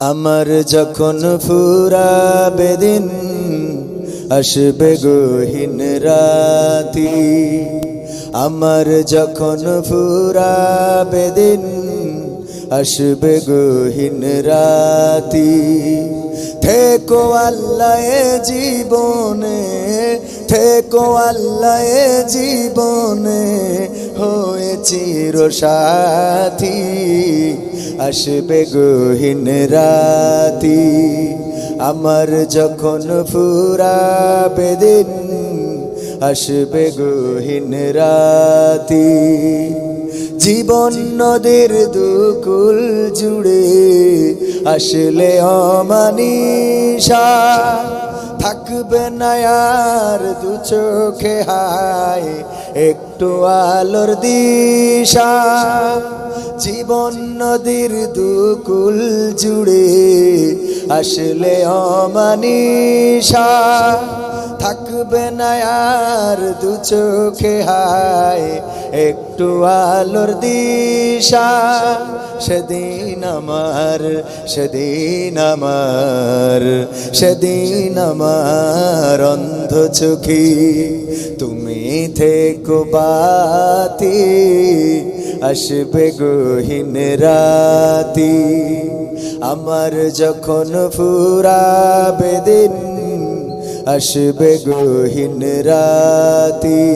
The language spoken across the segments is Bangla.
আমার যখন ফুরাবে দিন, আসবে গহীন রাতি। আমার যখন ফুরাবে দিন, আসবে গহীন রাতি। থেকো আল্লাহ জীবনে, থেকো আল্লাহ জীবনে হয়ে চির সাথী আসবে গহীন রাতি। আমার যখন ফুরাবে দিন, আসবে গহীন রাতি। জীবন নদীর দুকুল জুড়ে আসলে অমানিসা। থাকবে না দু চোখে হায় একটু আলোর দিশা জীবন নদীর দুকুল জুড়ে আসলে অমানিসা থাকবে না আর দু চোখে হায়, একটু আলোর দিশা। সেদিন আমার সেদিন আমার সেদিন আমার অন্ধ চোখে তুমি থেকো বাতি, আসবে গহীন রাতি। আমার যখন ফুরাবে দিন আসবে গহীন রাতি,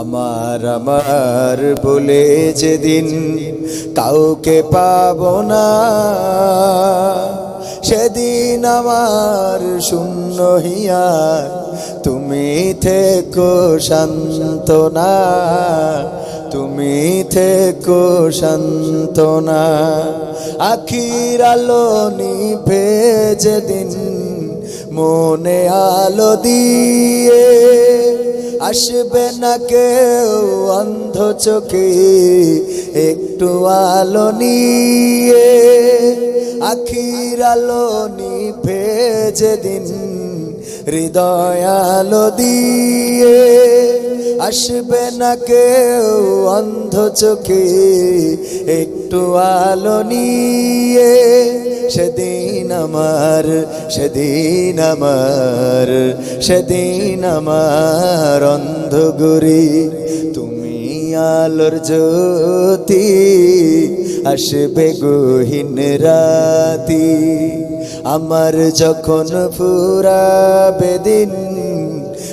আমার আমার বলে যেদিন কাউকে পাব না, সেদিন আমার শূন্য হিয়ার তুমি থেকো শান্তনা তুমি থেকো শান্তনা আখির আলো নিভে যেদিন মনে আলো দিয়ে আসবে না কেউ অন্ধ চোখে, একটু আলো নিয়ে আখির আলো নিভে যেদিন, হৃদয় আলো দিয়ে আসবে না কেউ অন্ধ চোখে একটু আলো নিয়ে। সেদিন আমার সেদিন আমার সেদিন আমার অন্ধ গরি তুমি আলোর জ্যোতি, আসবে গহীন রাতি। আমার যখন ফুরাবে দিন